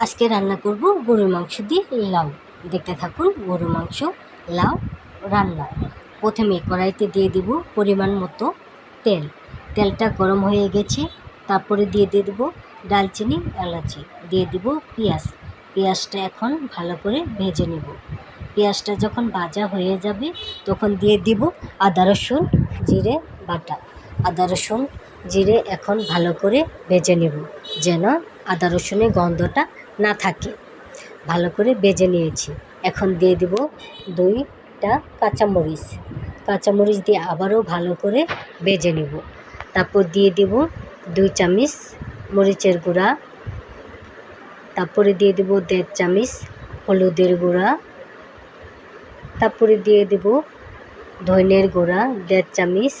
আজকে রান্না করব গরুর মাংস দিয়ে লাউ। দেখতে থাকুন, গরুর মাংস, লাউ, রান্না। প্রথমে কড়াইতে দিয়ে দিব পরিমাণ মতো তেল। তেলটা গরম হয়ে গেছে, তারপরে দিয়ে দিয়ে দেবো ডালচিনি, এলাচি। দিয়ে দিব পেঁয়াজ। পেঁয়াজটা এখন ভালো করে ভেজে নেব। পেঁয়াজটা যখন ভাজা হয়ে যাবে, তখন দিয়ে দিব আদা, রসুন, জিরে, বাটা। আদা, রসুন, জিরে এখন ভালো করে ভেজে নেব। যেন আদা রসুনের গন্ধটা না থাকে। ভালো করে বেজে নিয়েছি। এখন দিয়ে দেব দুইটা কাঁচামরিচ। কাঁচামরিচ দিয়ে আবারও ভালো করে বেজে নেব। তারপর দিয়ে দেব দুই চামচ মরিচের গুঁড়া। তারপরে দিয়ে দেব দেড় চামচ হলুদের গুঁড়া। তারপরে দিয়ে দেব ধনের গুঁড়া দেড় চামচ।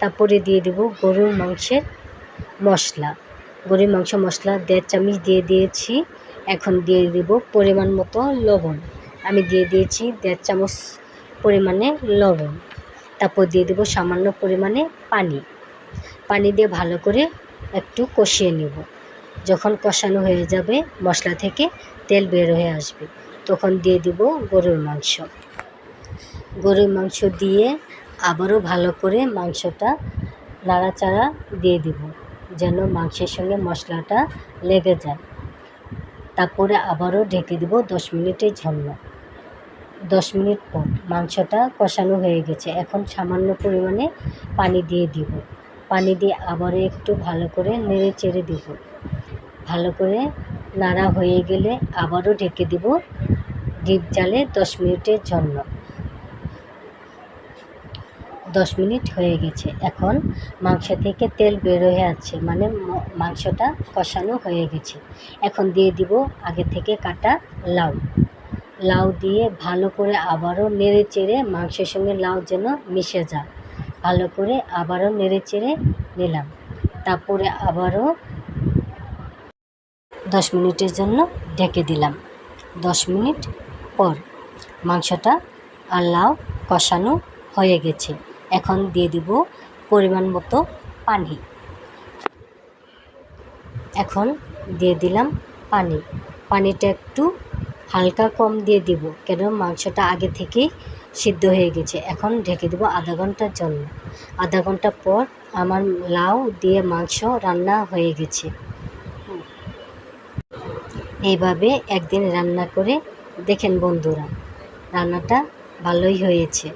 তারপরে দিয়ে দেব গরুর মাংসের মশলা। গরুর মাংস, মশলা, দেড় চামচ দিয়ে দিয়েছি। এখন দিয়ে দেব পরিমাণ মতো লবণ। আমি দিয়ে দিয়েছি দেড় চামচ পরিমাণে লবণ। তারপর দিয়ে দেবো সামান্য পরিমাণে পানি। পানি দিয়ে ভালো করে একটু কষিয়ে নেব। যখন কষানো হয়ে যাবে, মশলা থেকে তেল বের হয়ে আসবে, তখন দিয়ে দেব গরুর মাংস। গরুর মাংস দিয়ে আবারও ভালো করে মাংসটা নাড়াচাড়া দিয়ে দেব। যেন মাংসের সঙ্গে মশলাটা লেগে যায়। তারপরে আবারও ঢেকে দেব দশ মিনিটের জন্য। দশ মিনিট পর মাংসটা কষানো হয়ে গেছে। এখন সামান্য পরিমাণে পানি দিয়ে দিব। পানি দিয়ে আবারও একটু ভালো করে নেড়ে চেড়ে দেব। ভালো করে নাড়া হয়ে গেলে আবারও ঢেকে দেব ডিপ জালে দশ মিনিটের জন্য। দশ মিনিট হয়ে গেছে। এখন মাংস থেকে তেল বের হয়ে আছে মানে মাংসটা কষানো হয়ে গেছে। এখন দিয়ে দিব আগে থেকে কাটা লাউ। লাউ দিয়ে ভালো করে আবারও নেড়ে চেড়ে মাংসের সঙ্গে লাউ যেন মিশে যায়। ভালো করে আবারও নেড়ে চেড়ে নিলাম। তারপরে আবারও দশ মিনিটের জন্য ঢেকে দিলাম। দশ মিনিট পর মাংসটা আর লাউ কষানো হয়ে গেছে। এখন দিয়ে দিব পরিমাণ মতো পানি। এখন দিয়ে দিলাম পানি। পানিটা একটু হালকা কম দিয়ে দিব, কেন মাংসটা আগে থেকেই সিদ্ধ হয়ে গেছে। এখন ঢেকে দেবো আধা ঘণ্টার জন্য। আধা ঘণ্টা পর আমার লাউ দিয়ে মাংস রান্না হয়ে গেছে। এইভাবে একদিন রান্না করে দেখেন বন্ধুরা, রান্নাটা ভালোই হয়েছে।